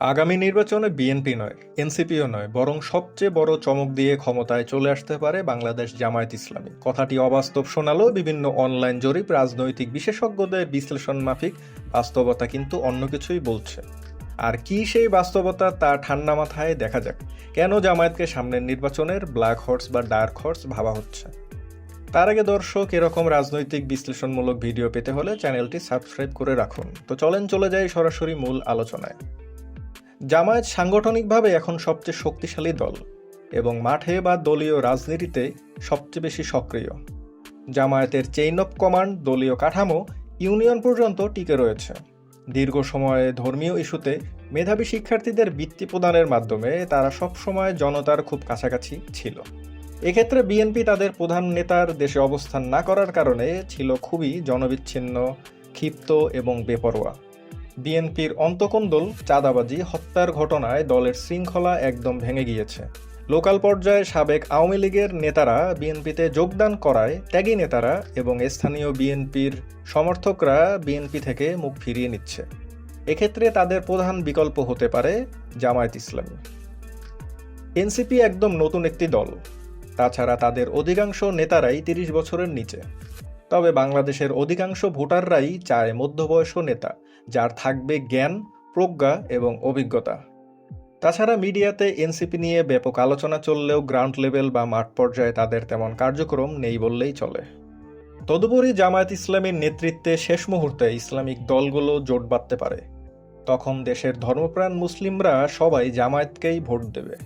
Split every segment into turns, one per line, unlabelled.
আগামী নির্বাচনে বিএনপি নয়, এনসিপিও নয়, বরং সবচেয়ে বড় চমক দিয়ে ক্ষমতায় চলে আসতে পারে বাংলাদেশ জামায়াত ইসলামী। কথাটি অবাস্তব শোনালেও বিভিন্ন অনলাইন জরিপ, রাজনৈতিক বিশেষজ্ঞদের বিশ্লেষণ মাফিক, বাস্তবতা কিন্তু অন্য কিছুই বলছে। আর কি সেই বাস্তবতা তা ঠান্ডা মাথায় দেখা যাক। কেন জামায়াতকে সামনের নির্বাচনের ব্ল্যাক হর্স বা ডার্ক হর্স ভাবা হচ্ছে? তার আগে দর্শক, এরকম রাজনৈতিক বিশ্লেষণমূলক ভিডিও পেতে হলে চ্যানেলটি সাবস্ক্রাইব করে রাখুন। তো চলেন, চলে যাই সরাসরি মূল আলোচনায়। জামায়াত সাংগঠনিকভাবে এখন সবচেয়ে শক্তিশালী দল এবং মাঠে বা দলীয় রাজনীতিতে সবচেয়ে বেশি সক্রিয়। জামায়াতের চেইন অফ কমান্ড দলীয় কাঠামো ইউনিয়ন পর্যন্ত টিকে রয়েছে। দীর্ঘ সময়ে ধর্মীয় ইস্যুতে মেধাবী শিক্ষার্থীদের বৃত্তি প্রদানের মাধ্যমে তারা সবসময় জনতার খুব কাছাকাছি ছিল। এক্ষেত্রে বিএনপি তাদের প্রধান নেতার দেশে অবস্থান না করার কারণে ছিল খুবই জনবিচ্ছিন্ন, ক্ষিপ্ত এবং বেপরোয়া। বিএনপির অন্তকোন্দল, চাঁদাবাজি, হত্যার ঘটনায় দলের শৃঙ্খলা একদম ভেঙে গিয়েছে। লোকাল পর্যায়ে সাবেক আওয়ামী লীগের নেতারা বিএনপিতে যোগদান করায় ত্যাগী নেতারা এবং স্থানীয় বিএনপির সমর্থকরা বিএনপি থেকে মুখ ফিরিয়ে নিচ্ছে। এক্ষেত্রে তাদের প্রধান বিকল্প হতে পারে জামায়াত ইসলামী। এনসিপি একদম নতুন একটি দল। তাছাড়া তাদের অধিকাংশ নেতারাই তিরিশ বছরের নিচে। তবে বাংলাদেশের অধিকাংশ ভোটাররাই চায় মধ্যবয়স্ক নেতা, যার থাকবে জ্ঞান, প্রজ্ঞা এবং অভিজ্ঞতা। তাছাড়া মিডিয়াতে এনসিপি নিয়ে ব্যাপক আলোচনা চললেও গ্রাউন্ড লেভেল বা মাঠ পর্যায়ে তাদের তেমন কার্যক্রম নেই বললেই চলে। তদুপরি জামায়াত ইসলামীর নেতৃত্বে শেষ মুহূর্তে ইসলামিক দলগুলো জোট বাঁধতে পারে। তখন দেশের ধর্মপ্রাণ মুসলিমরা সবাই জামায়াতকেই ভোট দেবে।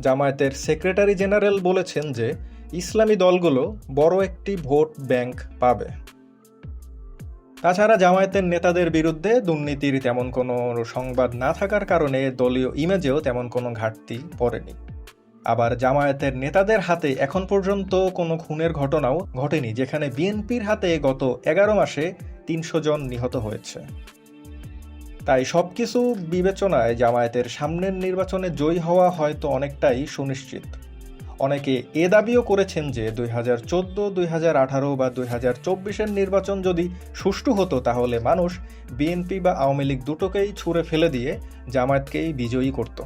জামায়াতের সেক্রেটারি জেনারেল বলেছেন যে ইসলামী দলগুলো বড় একটি ভোট ব্যাংক পাবে। তাছাড়া জামায়াতের নেতাদের বিরুদ্ধে দুর্নীতির তেমন কোনো সংবাদ না থাকার কারণে দলীয় ইমেজেও তেমন কোনো ঘাটতি পড়েনি। আবার জামায়াতের নেতাদের হাতে এখন পর্যন্ত কোনো খুনের ঘটনাও ঘটেনি, যেখানে বিএনপির হাতে গত এগারো মাসে তিনশো জন নিহত হয়েছে। তাই সব কিছু বিবেচনায় জামায়াতের সামনের নির্বাচনে জয়ী হওয়া হয়তো অনেকটাই সুনিশ্চিত। অনেকে এ দাবিও করেছেন যে দুই হাজার চোদ্দ, দুই হাজার আঠারো বা দুই হাজার চব্বিশের নির্বাচন যদি সুষ্ঠু হতো তাহলে মানুষ বিএনপি বা আওয়ামী লীগ দুটোকেই ছুঁড়ে ফেলে দিয়ে জামায়াতকেই বিজয়ী করত।